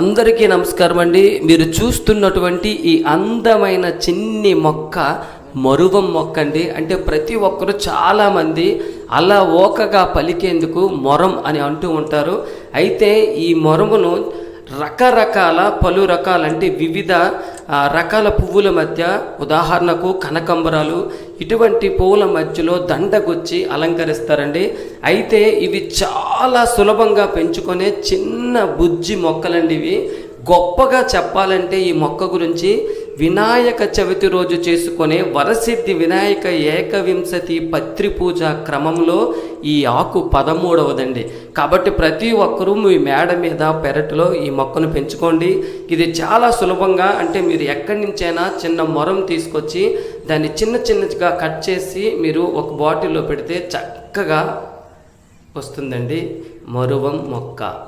అందరికీ నమస్కారం అండి. మీరు చూస్తున్నటువంటి ఈ అందమైన చిన్ని మొక్క మరువం మొక్క అండి. అంటే ప్రతి ఒక్కరు చాలామంది అలా ఓకగా పలికేందుకు మొరం అని అంటూ ఉంటారు. అయితే ఈ మొరమును రకరకాల పలు రకాలంటే వివిధ రకాల పువ్వుల మధ్య ఉదాహరణకు కనకంబరాలు ఇటువంటి పువ్వుల మధ్యలో దండగొచ్చి అలంకరిస్తారండి. అయితే ఇవి చాలా సులభంగా పెంచుకునే చిన్న బుజ్జి మొక్కలండి ఇవి గొప్పగా చెప్పాలంటే ఈ మొక్క గురించి వినాయక చవితి రోజు చేసుకునే వరసిద్ధి వినాయక ఏకవింశతి పత్రి పూజ క్రమంలో ఈ ఆకు పదమూడవదండి. కాబట్టి ప్రతి ఒక్కరూ మీ మేడ మీద పెరట్లో ఈ మొక్కను పెంచుకోండి. ఇది చాలా సులభంగా అంటే మీరు ఎక్కడి నుంచైనా చిన్న మొరం తీసుకొచ్చి దాన్ని చిన్న చిన్నగా కట్ చేసి మీరు ఒక బాటిల్లో పెడితే చక్కగా వస్తుందండి. మరువం మొక్క.